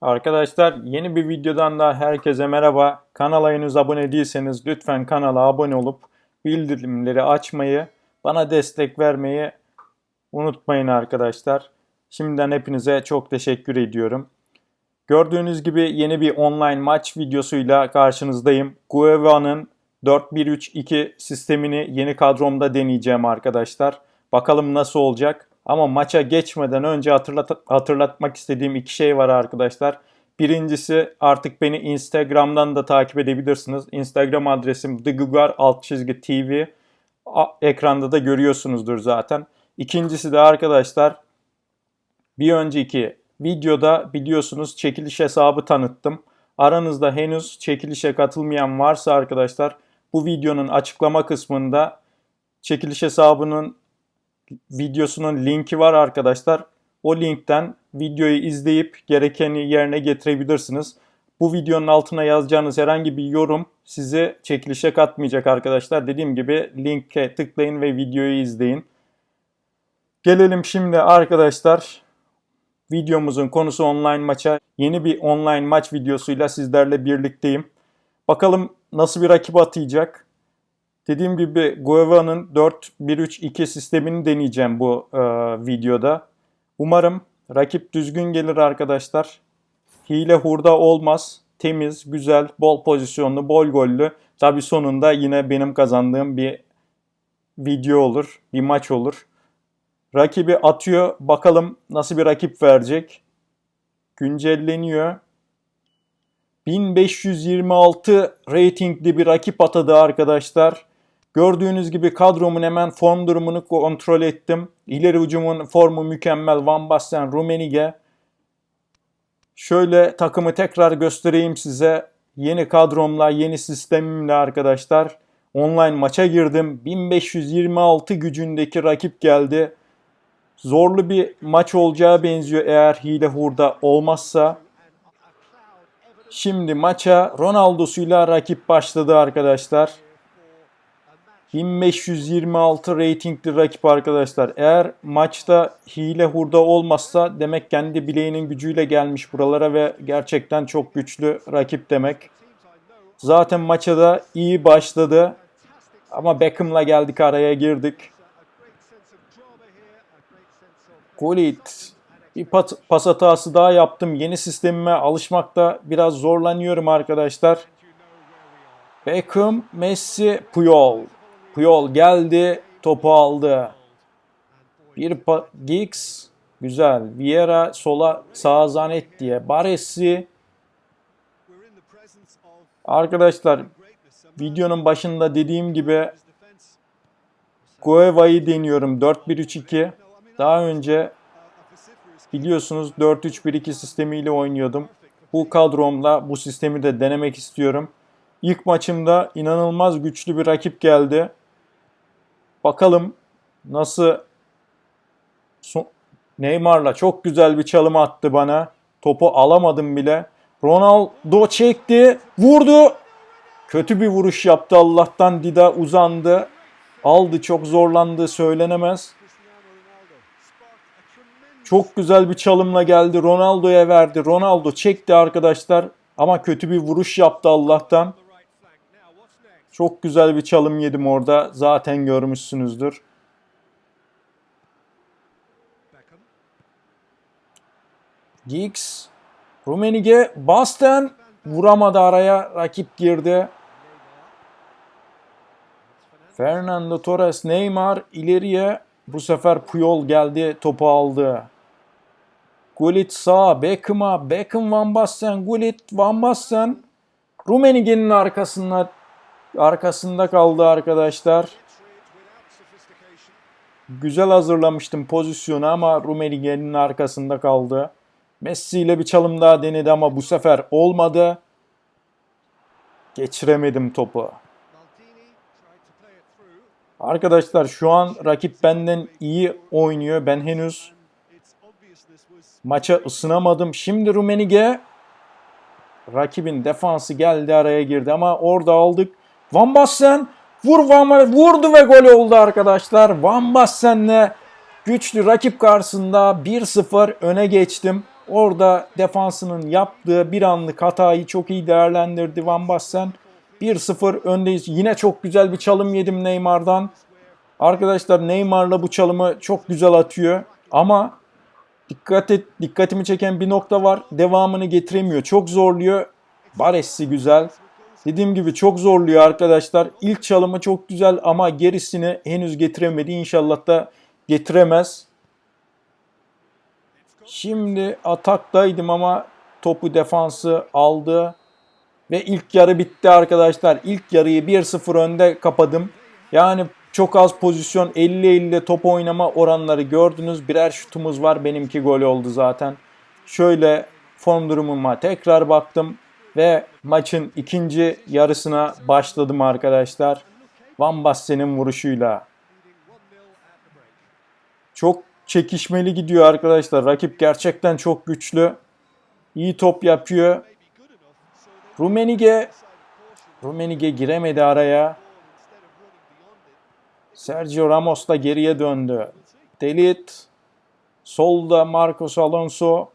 Arkadaşlar yeni bir videodan da herkese merhaba. Kanala henüz abone değilseniz lütfen kanala abone olup bildirimleri açmayı, bana destek vermeyi unutmayın arkadaşlar. Şimdiden hepinize çok teşekkür ediyorum. Gördüğünüz gibi yeni bir online maç videosuyla karşınızdayım. Gueva'nın 4-1-3-2 sistemini yeni kadromda deneyeceğim arkadaşlar. Bakalım nasıl olacak. Ama maça geçmeden önce hatırlat hatırlatmak istediğim iki şey var arkadaşlar. Birincisi artık beni Instagram'dan da takip edebilirsiniz. Instagram adresim thegugar alt çizgi tv. Ekranda da görüyorsunuzdur zaten. İkincisi de arkadaşlar bir önceki videoda biliyorsunuz çekiliş hesabı tanıttım. Aranızda henüz çekilişe katılmayan varsa arkadaşlar bu videonun açıklama kısmında çekiliş hesabının videosunun linki var arkadaşlar. O linkten videoyu izleyip gerekeni yerine getirebilirsiniz. Bu videonun altına yazacağınız herhangi bir yorum sizi çekilişe katmayacak arkadaşlar. Dediğim gibi linke tıklayın ve videoyu izleyin. Gelelim şimdi arkadaşlar videomuzun konusu online maça. Yeni bir online maç videosuyla sizlerle birlikteyim. Bakalım nasıl bir rakip atayacak. Dediğim gibi Gueva'nın 4-1-3-2 sistemini deneyeceğim bu e, videoda. Umarım rakip düzgün gelir arkadaşlar. Hile hurda olmaz. Temiz, güzel, bol pozisyonlu, bol gollü. Tabi sonunda yine benim kazandığım bir video olur, bir maç olur. Rakibi atıyor. Bakalım nasıl bir rakip verecek. Güncelleniyor. 1526 ratingli bir rakip atadı arkadaşlar. Gördüğünüz gibi kadromun hemen form durumunu kontrol ettim. İleri ucumun formu mükemmel. Van Basten, Rummenigge. Şöyle takımı tekrar göstereyim size. Yeni kadromla, yeni sistemimle arkadaşlar. Online maça girdim. 1526 gücündeki rakip geldi. Zorlu bir maç olacağı benziyor eğer hile hurda olmazsa. Şimdi maça Ronaldo'suyla rakip başladı arkadaşlar. 1526 ratingli rakip arkadaşlar. Eğer maçta hile hurda olmazsa demek kendi bileğinin gücüyle gelmiş buralara ve gerçekten çok güçlü rakip demek. Zaten maça da iyi başladı. Ama Beckham'la geldik araya girdik. Gullit bir pat, pas hatası daha yaptım. Yeni sistemime alışmakta biraz zorlanıyorum arkadaşlar. Beckham, Messi, Puyol. Puyol geldi, topu aldı. Bir pa- Giggs, güzel. Vieira sola sağa zanet diye. Baresi. Arkadaşlar videonun başında dediğim gibi Gueva'yı deniyorum 4-1-3-2. Daha önce biliyorsunuz 4-3-1-2 sistemiyle oynuyordum. Bu kadromla bu sistemi de denemek istiyorum. İlk maçımda inanılmaz güçlü bir rakip geldi. Bakalım nasıl Neymar'la çok güzel bir çalım attı bana. Topu alamadım bile. Ronaldo çekti, vurdu. Kötü bir vuruş yaptı Allah'tan Dida uzandı. Aldı çok zorlandı söylenemez. Çok güzel bir çalımla geldi. Ronaldo'ya verdi. Ronaldo çekti arkadaşlar. Ama kötü bir vuruş yaptı Allah'tan. Çok güzel bir çalım yedim orada. Zaten görmüşsünüzdür. Giggs, Rummenigge, Basten vuramadı araya. Rakip girdi. Fernando Torres, Neymar ileriye. Bu sefer Puyol geldi, topu aldı. Gullit sağ, Beckham'a, Beckham Van Basten, Gullit, Van Basten. Rummenigge'nin arkasında arkasında kaldı arkadaşlar. Güzel hazırlamıştım pozisyonu ama Rummenigge'nin arkasında kaldı. Messi ile bir çalım daha denedi ama bu sefer olmadı. Geçiremedim topu. Arkadaşlar şu an rakip benden iyi oynuyor. Ben henüz maça ısınamadım. Şimdi Rummenigge rakibin defansı geldi araya girdi ama orada aldık. Van Basten vur Van vurdu ve gol oldu arkadaşlar. Van Basten'le güçlü rakip karşısında 1-0 öne geçtim. Orada defansının yaptığı bir anlık hatayı çok iyi değerlendirdi Van Basten. 1-0 öndeyiz. Yine çok güzel bir çalım yedim Neymar'dan. Arkadaşlar Neymar'la bu çalımı çok güzel atıyor. Ama dikkat et, dikkatimi çeken bir nokta var. Devamını getiremiyor. Çok zorluyor. Baresi güzel. Dediğim gibi çok zorluyor arkadaşlar. İlk çalımı çok güzel ama gerisini henüz getiremedi. İnşallah da getiremez. Şimdi ataktaydım ama topu defansı aldı. Ve ilk yarı bitti arkadaşlar. İlk yarıyı 1-0 önde kapadım. Yani çok az pozisyon 50-50 top oynama oranları gördünüz. Birer şutumuz var. Benimki gol oldu zaten. Şöyle form durumuma tekrar baktım. Ve maçın ikinci yarısına başladım arkadaşlar. Van Bassen'in vuruşuyla. Çok çekişmeli gidiyor arkadaşlar. Rakip gerçekten çok güçlü. İyi top yapıyor. Rumenige Rumenige giremedi araya. Sergio Ramos da geriye döndü. Delit. Solda Marcos Alonso.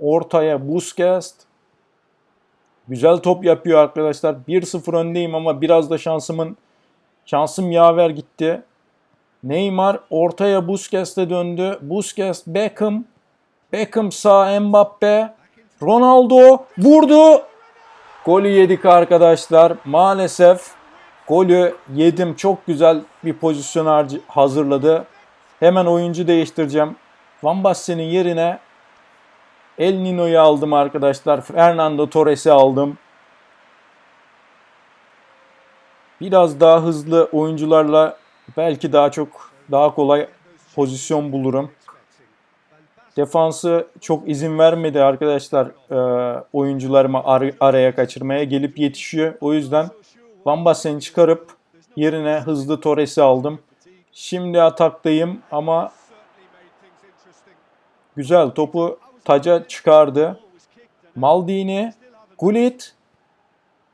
Ortaya Busquets. Güzel top yapıyor arkadaşlar. 1-0 öndeyim ama biraz da şansımın şansım yaver gitti. Neymar ortaya Busquets'e döndü. Busquets, Beckham. Beckham sağ Mbappe. Ronaldo vurdu. Golü yedik arkadaşlar. Maalesef golü yedim. Çok güzel bir pozisyon hazırladı. Hemen oyuncu değiştireceğim. Van Bassen'in yerine El Nino'yu aldım arkadaşlar. Fernando Torres'i aldım. Biraz daha hızlı oyuncularla belki daha çok daha kolay pozisyon bulurum. Defansı çok izin vermedi arkadaşlar e, oyuncularımı ar- araya kaçırmaya gelip yetişiyor. O yüzden Van Bassen'i çıkarıp yerine hızlı Torres'i aldım. Şimdi ataktayım ama güzel topu taca çıkardı. Maldini, Gullit,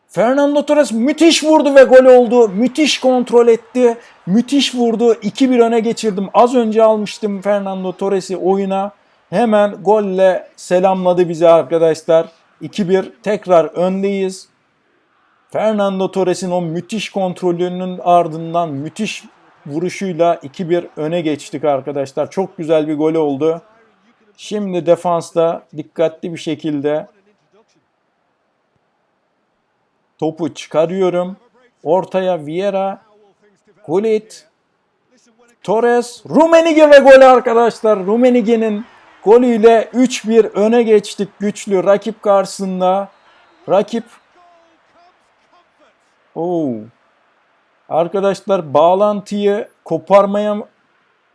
Fernando Torres müthiş vurdu ve gol oldu. Müthiş kontrol etti. Müthiş vurdu. 2-1 öne geçirdim. Az önce almıştım Fernando Torres'i oyuna. Hemen golle selamladı bizi arkadaşlar. 2-1 tekrar öndeyiz. Fernando Torres'in o müthiş kontrolünün ardından müthiş vuruşuyla 2-1 öne geçtik arkadaşlar. Çok güzel bir gol oldu. Şimdi defansta dikkatli bir şekilde topu çıkarıyorum. Ortaya Vieira, Gullit, Torres, Rumenige ve gol arkadaşlar. Rumenige'nin golüyle 3-1 öne geçtik güçlü rakip karşısında. Rakip Oo. Arkadaşlar bağlantıyı koparmaya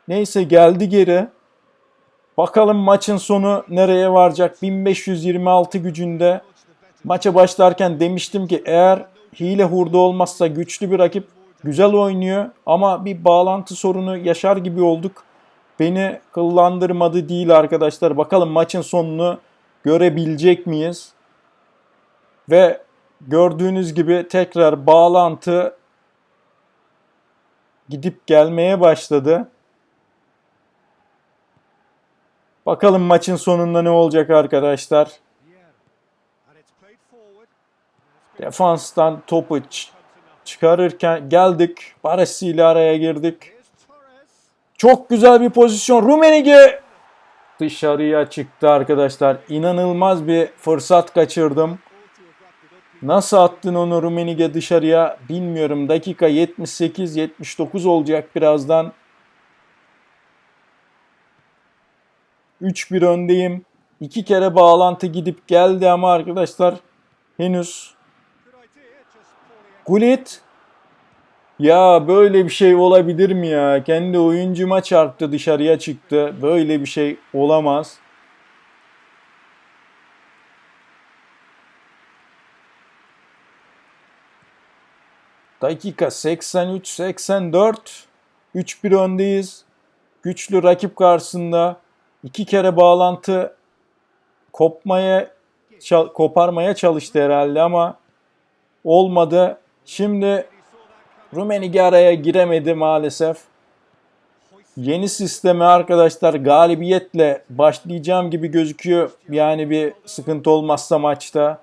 neyse geldi geri. Bakalım maçın sonu nereye varacak? 1526 gücünde maça başlarken demiştim ki eğer hile hurda olmazsa güçlü bir rakip güzel oynuyor ama bir bağlantı sorunu yaşar gibi olduk. Beni kıllandırmadı değil arkadaşlar. Bakalım maçın sonunu görebilecek miyiz? Ve gördüğünüz gibi tekrar bağlantı gidip gelmeye başladı. Bakalım maçın sonunda ne olacak arkadaşlar. Defanstan topu çıkarırken geldik. Baresi ile araya girdik. Çok güzel bir pozisyon. Rumenige dışarıya çıktı arkadaşlar. İnanılmaz bir fırsat kaçırdım. Nasıl attın onu Rumenige dışarıya bilmiyorum. Dakika 78-79 olacak birazdan. 3-1 öndeyim. İki kere bağlantı gidip geldi ama arkadaşlar henüz Gullit ya böyle bir şey olabilir mi ya? Kendi oyuncuma çarptı dışarıya çıktı. Böyle bir şey olamaz. Dakika 83-84. 3-1 öndeyiz. Güçlü rakip karşısında iki kere bağlantı kopmaya koparmaya çalıştı herhalde ama olmadı. Şimdi Rumenige araya giremedi maalesef. Yeni sisteme arkadaşlar galibiyetle başlayacağım gibi gözüküyor. Yani bir sıkıntı olmazsa maçta.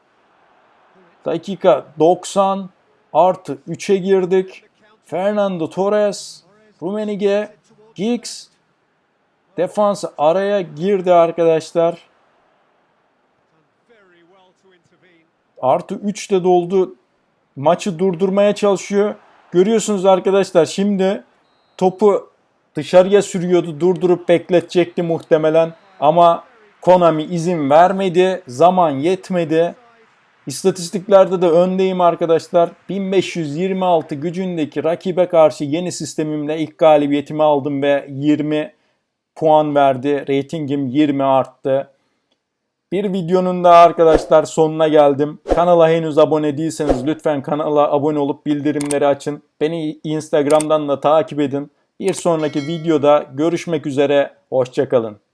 Dakika 90 artı 3'e girdik. Fernando Torres, Rumenige, Giggs defans araya girdi arkadaşlar. Artı 3 de doldu. Maçı durdurmaya çalışıyor. Görüyorsunuz arkadaşlar şimdi topu dışarıya sürüyordu. Durdurup bekletecekti muhtemelen. Ama Konami izin vermedi. Zaman yetmedi. İstatistiklerde de öndeyim arkadaşlar. 1526 gücündeki rakibe karşı yeni sistemimle ilk galibiyetimi aldım ve 20 puan verdi. Ratingim 20 arttı. Bir videonun da arkadaşlar sonuna geldim. Kanala henüz abone değilseniz lütfen kanala abone olup bildirimleri açın. Beni Instagram'dan da takip edin. Bir sonraki videoda görüşmek üzere. Hoşçakalın.